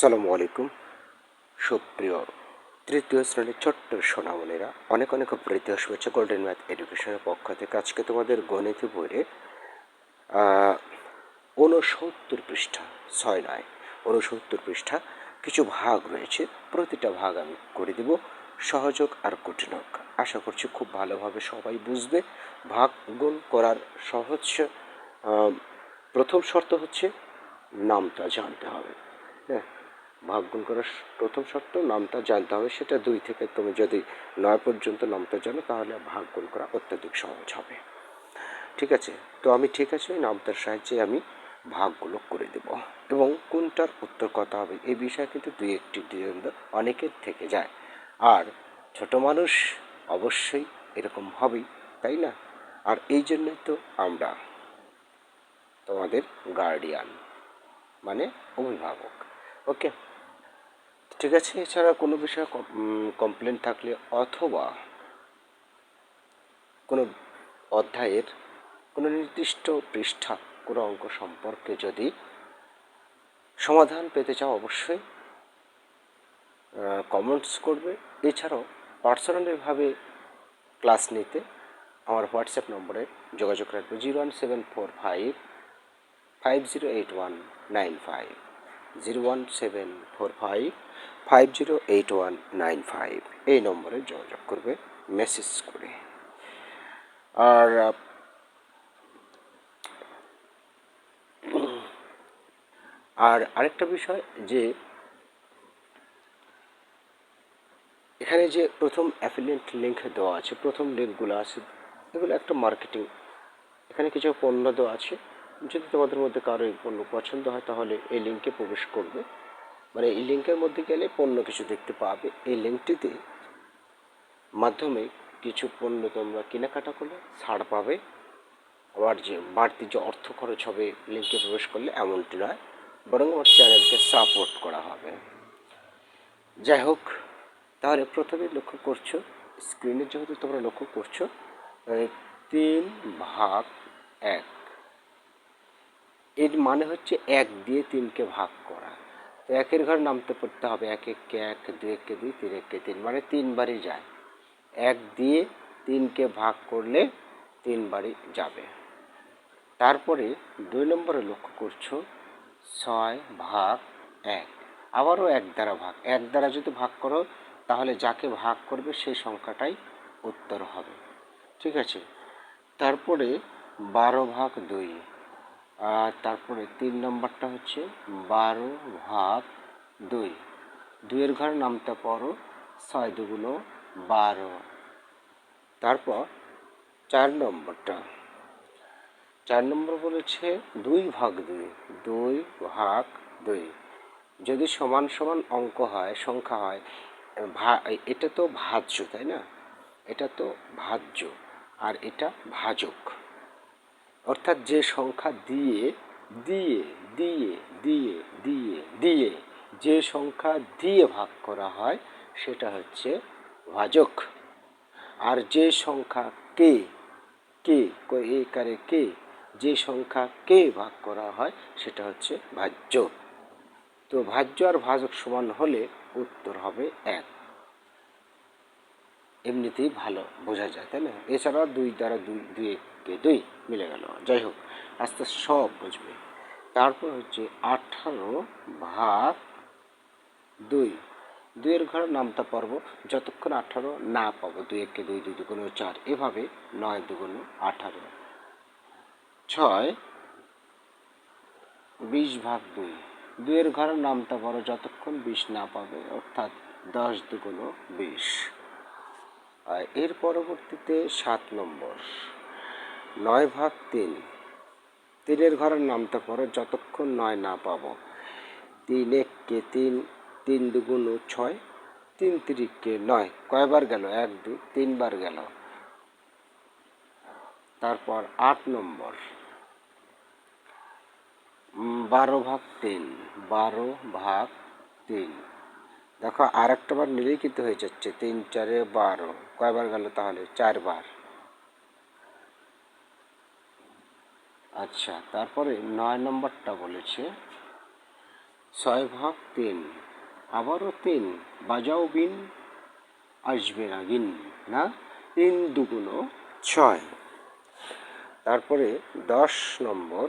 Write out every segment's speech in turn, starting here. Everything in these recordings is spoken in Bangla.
সালামু আলাইকুম। সুপ্রিয় তৃতীয় শ্রেণির ছোট্ট সোনামণিরা, অনেক অনেক প্রীতীয় শুভেচ্ছা গোল্ডেন ম্যাথ এডুকেশনের পক্ষ থেকে আজকে তোমাদের গণিত বইয়ে ঊনসত্তর পৃষ্ঠা, ছয় নয়, ঊনসত্তর পৃষ্ঠা কিছু ভাগ রয়েছে। প্রতিটা ভাগ আমি করে দেব সহযোগ আর কঠিনক আশা করছি খুব ভালোভাবে সবাই বুঝবে। ভাগ গুণ করার সহজ প্রথম শর্ত হচ্ছে নামটা জানতে হবে। হ্যাঁ ভাগ গুণ করার প্রথম শর্ত নামটা জানতে হবে, সেটা দুই থেকে তুমি যদি নয় পর্যন্ত নামটা জানো, তাহলে ভাগ গুণ করা অত্যাধিক সহজ হবে। ঠিক আছে? তো আমি ঠিক আছে, ওই নামটার সাহায্যে আমি ভাগগুলো করে দেব। এবং কোনটার উত্তর কত হবে এই বিষয়ে কিন্তু দুই একটি দ্বিধাদ্বন্দ্ব অনেকের থেকে যায়। আর ছোট মানুষ অবশ্যই এরকম হবেই, তাই না? আর এই জন্যই তো আমরা তোমাদের গার্ডিয়ান মানে অভিভাবক। ওকে ঠিক আছে? এছাড়া কোনো বিষয়ে কমপ্লেন থাকলে অথবা কোনো অধ্যায়ের কোনো নির্দিষ্ট পৃষ্ঠা, কোনো অঙ্ক সম্পর্কে যদি সমাধান পেতে চাও অবশ্যই কমেন্টস করবে। এছাড়াও পার্সোনালিভাবে ক্লাস নিতে আমার হোয়াটসঅ্যাপ নম্বরে যোগাযোগ রাখবে zero one seven four five five zero eight one nine five zero one seven four five five zero eight one nine five এই নম্বরে যোগাযোগ করবে মেসেজ করে। আর আর আরেকটা বিষয় যে, এখানে যে প্রথম অ্যাফিলিয়েন্ট লিঙ্ক দেওয়া আছে, প্রথম লিঙ্কগুলো আছে, এগুলো একটা মার্কেটিং এখানে কিছু পণ্য দেওয়া আছে। যদি তোমাদের মধ্যে কারও এই পণ্য পছন্দ হয়, তাহলে এই লিঙ্কে প্রবেশ করবে। মানে এই লিঙ্কের মধ্যে গেলে পণ্য কিছু দেখতে পাবে। এই লিঙ্কটিতে মাধ্যমে কিছু পণ্য তোমরা কেনাকাটা করলে, ছাড় পাবে। আবার যে বাড়তি যে অর্থ খরচ হবে লিঙ্কে প্রবেশ করলে এমনটি নয়, বরং আমার চ্যানেলকে সাপোর্ট করা হবে। যাই হোক, তাহলে প্রথমে লক্ষ্য করছ স্ক্রিনে যেহেতু তোমরা লক্ষ্য করছ তিন ভাগ এক। এর মানে হচ্ছে এক দিয়ে তিনকে ভাগ করা। তো একের ঘর নামতে পড়তে হবে। এক এককে এক, দুই এককে দুই, তিন এককে তিন মানে তিনবারই যায়। এক দিয়ে তিনকে ভাগ করলে তিনবারই যাবে। তারপরে দুই নম্বরে লক্ষ্য করছ, ছয় ভাগ এক। আবারও এক দ্বারা ভাগ। এক দ্বারা যদি ভাগ করো, তাহলে যাকে ভাগ করবে সেই সংখ্যাটাই উত্তর হবে। ঠিক আছে? তারপরে বারো ভাগ দুই। আর তারপরে তিন নম্বরটা হচ্ছে বারো ভাগ দুই। দুইয়ের ঘরে নামতে পারো, ছয় দুগুলো বারো। তারপর চার নম্বরটা। চার নম্বর বলেছে দুই ভাগ দুই দুই ভাগ দুই। যদি সমান সমান অঙ্ক হয়, সংখ্যা হয়, ভা, এটা তো ভাজ্য, তাই না? এটা তো ভাজ্য, আর এটা ভাজক। অর্থাৎ যে সংখ্যা দিয়ে দিয়ে দিয়ে দিয়ে দিয়ে দিয়ে, যে সংখ্যা দিয়ে ভাগ করা হয়, সেটা হচ্ছে ভাজক। আর যে সংখ্যা কে কে এ, কারে কে, যে সংখ্যা কে ভাগ করা হয়, সেটা হচ্ছে ভাজ্য। তো ভাজ্য আর ভাজক সমান হলে উত্তর হবে এক। এমনিতেই ভালো, বোঝা যায়, তাই না? এছাড়া দুই দ্বারা দুই দুই এককে দুই মিলে গেল। যাই হোক, আস্তে সব বুঝবে। তারপর হচ্ছে আঠারো ভাগ দুই। দুইয়ের ঘরে নামতে পারব, যতক্ষণ আঠারো না পাবো, দুই একে দুই দুই দুগুণ চার, এভাবে নয় দুগুণ আঠারো। ছয়, বিশ ভাগ দুই। দুইয়ের ঘরে নামতে পারো যতক্ষণ বিশ না পাবে, অর্থাৎ দশ দুগুণ বিশ। এর পরবর্তীতে সাত নম্বর। নয় ভাগ তিন। তিনের ঘরের নামতে পারো যতক্ষণ নয় না পাব। তিন এককে তিন তিন দুগুণ ছয়, তিন তিরিককে নয়। কয়বার গেল? এক, দুই, তিনবার গেল। তারপর আট নম্বর। বারো ভাগ তিন, বারো ভাগ তিন। দেখো আর একটা বার নিলেই কিন্তু হয়ে যাচ্ছে তিন, চারে বারো। কয়বার গেল তাহলে? চারবার। আচ্ছা তারপরে নয় নম্বরটা বলেছে, ছয় ভাগ তিন, আবারও তিন, বাজাও বিন, আসবে না গিন না? তিন দুগুণ ছয়। তারপরে দশ নম্বর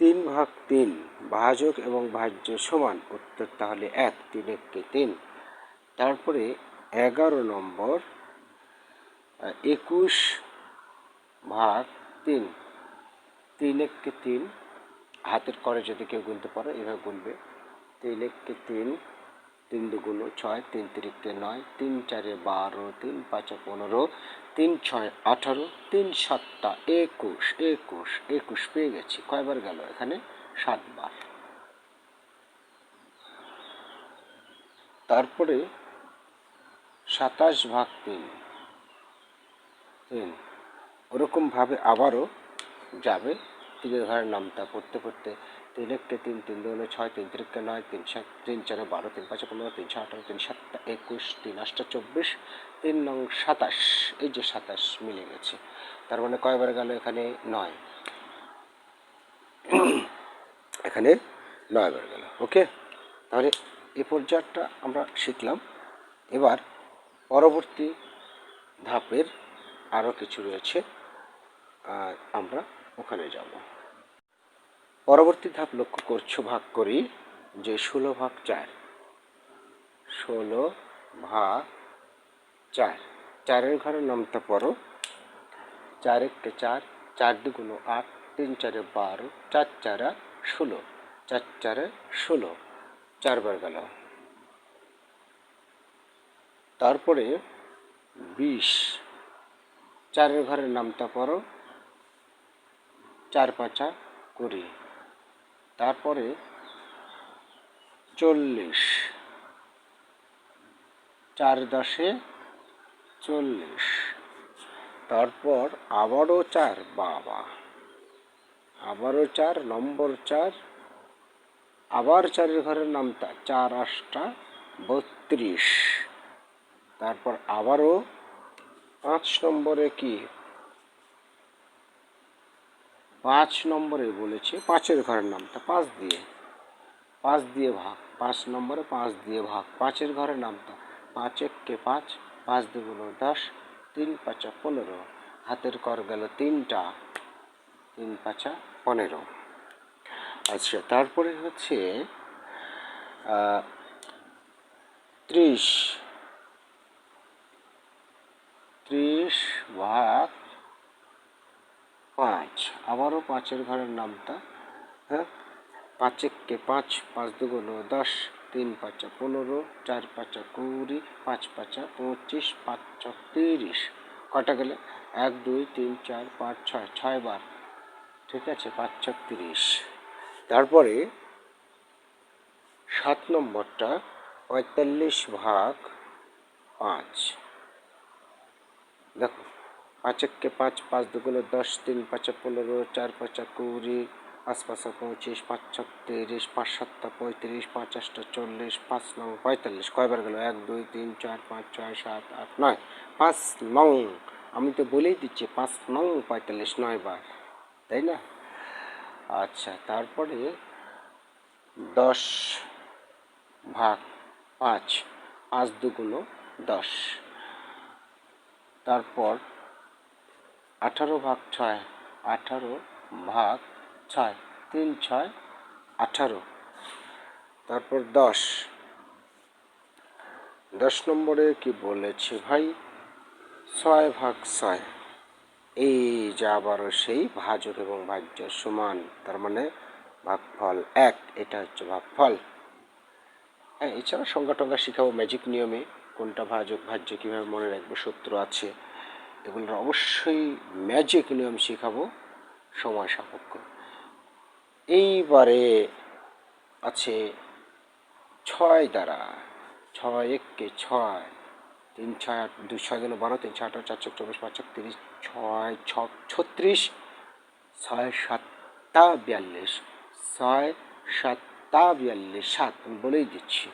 তিন ভাগ তিন ভাজক এবং ভাজ্য সমান, উত্তর তাহলে এক, তিন এককে তিন। তারপরে এগারো নম্বর, একুশ ভাগ তিন তিন এককে তিন। হাতের করে যদি কেউ গুনতে পারো, এভাবে গুনবে। তিন এককে তিন তিন দুগুণ ছয়, তিন তিরিককে নয়, তিন চারে বারো, তিন পাঁচে পনেরো তিন ছয় আঠারো, তিন সাতটা, একুশ একুশ একুশ পেয়ে গেছি। কয়বার গেল এখানে? সাতবার। তারপরে সাতাশ ভাগ তিন। তিন। ওরকমভাবে আবারও যাবে। তিনের ঘরের নামটা পড়তে পড়তে তিন এককে তিন তিন দুগুণে ছয় তিন তিরিককে নয় তিন সাত তিন চারে বারো তিন পাঁচে পনেরো তিন ছয় আঠারো তিন সাতটা একুশ তিন আটটা চব্বিশ তিন নং সাতাশ। এই যে সাতাশ মিলে গেছে। তার মানে কয়বার গেল এখানে? নয়। এখানে নয়বার গেল। ওকে? তাহলে এই পর্যায়টা আমরা শিখলাম। এবার পরবর্তী ধাপের আরও কিছু রয়েছে। আমরা ওখানে যাব। পরবর্তী ধাপ লক্ষ্য করছ, ভাগ করি, যে ষোলো ভাগ চার। ষোলো ভাগ চার। চারের ঘরের নামটা পড়ো। চার এককে চার চার দুগুণ আট, তিন চারে বারো, চার চারা ষোলো, চার চারে ষোলো, চারবার গেল। তারপরে বিশ। চারের ঘরের নামটা পড়ো। চার পাঁচা কুড়ি। তারপরে চল্লিশ। চার দশে চল্লিশ। তারপর আবারও চার, বাবা। আবারও চার, নম্বর চার। আবার চারের ঘরের নামটা চার আটটা বত্রিশ। তারপর আবারও পাঁচ নম্বরে কি? পাঁচ নম্বরে বলেছে, পাঁচের ঘরের নামটা, পাঁচ দিয়ে। পাঁচ দিয়ে ভাগ, পাঁচ নম্বরে পাঁচ দিয়ে ভাগ। পাঁচের ঘরের নামটা, পাঁচ এককে পাঁচ পাঁচ দুগুলো দশ, তিন পাঁচা পনেরো। হাতের কর গেল তিনটা, তিন পাঁচা পনেরো। আচ্ছা তারপরে হচ্ছে ত্রিশ। ত্রিশ ভাগ পাঁচ। আবারও পাঁচের ঘরের নামটা হ্যাঁ? পাঁচ এককে পাঁচ পাঁচ দুগুণ দশ, তিন পাঁচা পনেরো, চার পাঁচা কুড়ি, পাঁচ পাঁচা পঁচিশ, পাঁচ ছ তিরিশ। কটা গেলে? এক, দুই, তিন, চার, পাঁচ, ছয় ছয় বার। ঠিক আছে, পাঁচ ছ তিরিশ। তারপরে সাত নম্বরটা, পঁয়তাল্লিশ ভাগ পাঁচ। দেখো পাঁচ এককে পাঁচ পাঁচ দুগুলো দশ, তিন পাঁচা পনেরো, চার পাঁচা কুড়ি, পাঁচ পাঁচা পঁচিশ, পাঁচ ছ তিরিশ, পাঁচ সাতটা পঁয়ত্রিশ, পাঁচ আটটা চল্লিশ, পাঁচ নং পঁয়তাল্লিশ। কয়বার গেল? এক, দুই, তিন, চার, পাঁচ, ছয়, সাত, আট, নয়। পাঁচ নং। আমি তো বলেই দিচ্ছি, পাঁচ নং পঁয়তাল্লিশ নয় বার তাই না? আচ্ছা তারপরে দশ ভাগ পাঁচ পাঁচ দুগুলো দশ। তারপর আঠারো ভাগ ছয়, আঠারো ভাগ ছয়, তিন ছয়, আঠারো। তারপর দশ। দশ নম্বরে কি বলেছে ভাই? ছয় ভাগ ছয়। এই যে আবারও সেই ভাজক এবং ভাজ্য সমান, তার মানে ভাগফল এক, এটা হচ্ছে ভাগফল। হ্যাঁ এছাড়া সংজ্ঞা টঙ্গা শিখাবো ম্যাজিক নিয়মে, কোনটা ভাজক, ভাজ্য কীভাবে মনে রাখব সূত্র আছে। এগুলোর অবশ্যই ম্যাজিক নিয়ম শেখাবো সময় সাপেক্ষ। এইবারে আছে ছয় দ্বারা, ছয় এককে ছয়, তিন ছয় আট, দুই ছয় দিন বারো, তিন ছয় আট চার চক চব্বিশ পাঁচ চক তিরিশ, ছয়, ছ, ছত্রিশ, ছয় সাতটা বিয়াল্লিশ, ছয় সাতটা বিয়াল্লিশ, সাত, আমি বলেই দিচ্ছি।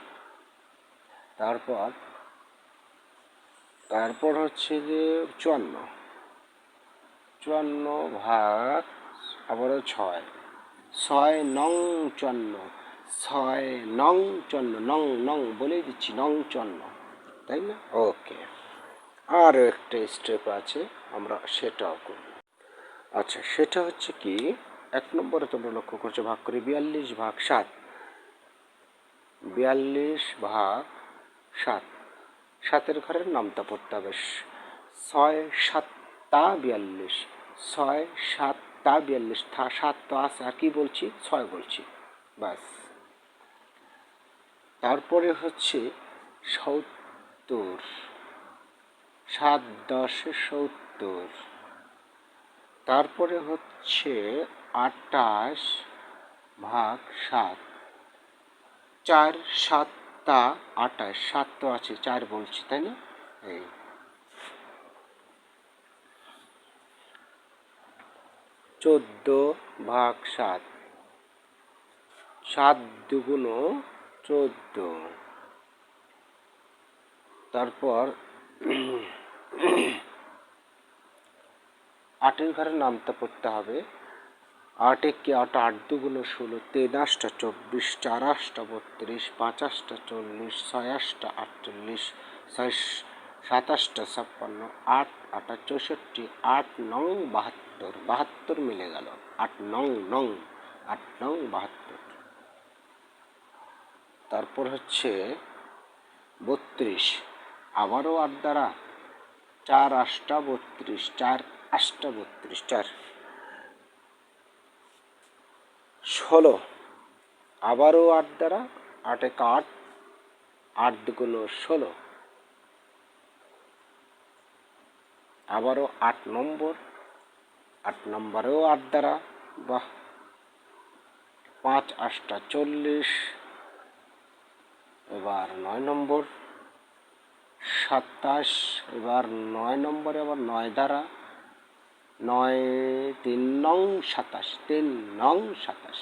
তারপর তারপর হচ্ছে যে চুয়ান্ন। চুয়ান্ন ভাগ আবারও ছয়। ছয় নং চন্ন ছয় নং চন্ন নং নং বলেই দিচ্ছি, নং চন্ন তাই না? ওকে। আরও একটা স্টেপ আছে, আমরা সেটাও করব। আচ্ছা সেটা হচ্ছে কি, এক নম্বরে তোমরা লক্ষ্য করছ, ভাগ করি বিয়াল্লিশ ভাগ সাত। বিয়াল্লিশ ভাগ সাত। সাতের ঘরের নামটা পড়তে হবে। ছয় সাতটা বিয়াল্লিশ, ছয় সাতটা বিয়াল্লিশ সাত তো আছে, আর কি বলছি? ছয় বলছি। বাস তারপরে হচ্ছে সত্তর। সাত দশে সত্তর। তারপরে হচ্ছে আটাশ ভাগ সাত। চার সাতটা আটাশ, সাত তো আছে, চার বলছি, তাই না? এই। চোদ্দ ভাগ সাত। সাত দুগুণ চোদ্দ। তারপর আটের ঘরে নামতে পড়তে হবে। আট একে আট আট দুগুণ ষোলো আটটা চব্বিশ চার আটটা বত্রিশ, পাঁচাশটা চল্লিশ ছয় আটটা আটচল্লিশ ছয় সাতাশটা ছাপ্পান্ন, আট, আটা চৌষট্টি, আট নং বাহাত্তর বাহাত্তর মিলে গেল, আট নং নং, আট নং বাহাত্তর। তারপর হচ্ছে বত্রিশ, আবারও আট দ্বারা চার আটটা বত্রিশ, চার আটটা বত্রিশ, চার। ষোলো। আবারও আট দ্বারা আট এক আট আট দুগুণ ষোলো। আবারও আট নম্বর, আট নম্বরেও আট দ্বারা, বাহ! পাঁচ আটটা চল্লিশ। এবার নয় নম্বর, সাতাশ। এবার নয় নম্বরে আবার নয় দ্বারা নয়, তিন নং সাতাশ, তিন নং সাতাশ,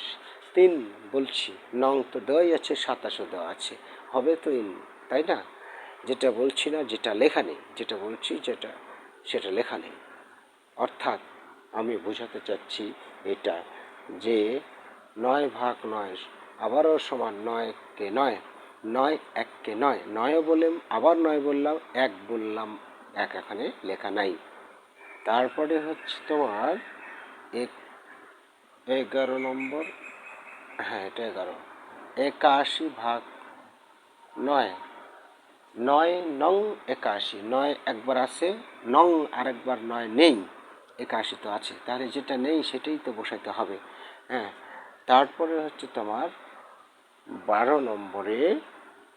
তিন বলছি, নং তো দই আছে, সাতাশও দেওয়া আছে, হবে তো ইন তাই না? যেটা বলছি না, যেটা লেখা নেই, যেটা বলছি, যেটা, সেটা লেখা নেই। অর্থাৎ আমি বোঝাতে চাচ্ছি এটা যে নয় ভাগ নয় আবারও সমান নয়কে নয় নয় এককে নয়, নয়ও বলে আবার নয় বললাম, এক বললাম, এক এখানে লেখা নাই। তারপরে হচ্ছে তোমার এক, এগারো নম্বর হ্যাঁ এটা এগারো। একাশি ভাগ নয়। নয় নং একাশি। নয় একবার আছে, নং আরেকবার নয় নেই। একাশি তো আছে। তাহলে যেটা নেই সেটাই তো বসাইতে হবে। হ্যাঁ তারপরে হচ্ছে তোমার বারো নম্বরে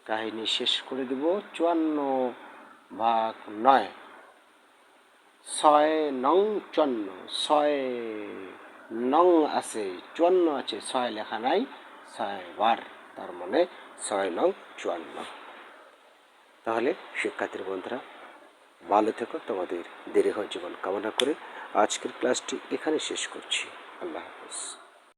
কাহিনী শেষ করে দেব। চুয়ান্ন ভাগ নয়। ছয় নং চুয়ান্ন ছয় নং আছে, চুয়ান্ন আছে, ছয় লেখা নাই ছয়বার তার মানে ছয় নং চুয়ান্ন। তাহলে শিক্ষার্থীর বন্ধুরা, ভালো থেকো, তোমাদের দেরি হওয়ার জীবন কামনা করে আজকের ক্লাসটি এখানে শেষ করছি। আল্লাহ হাফিজ।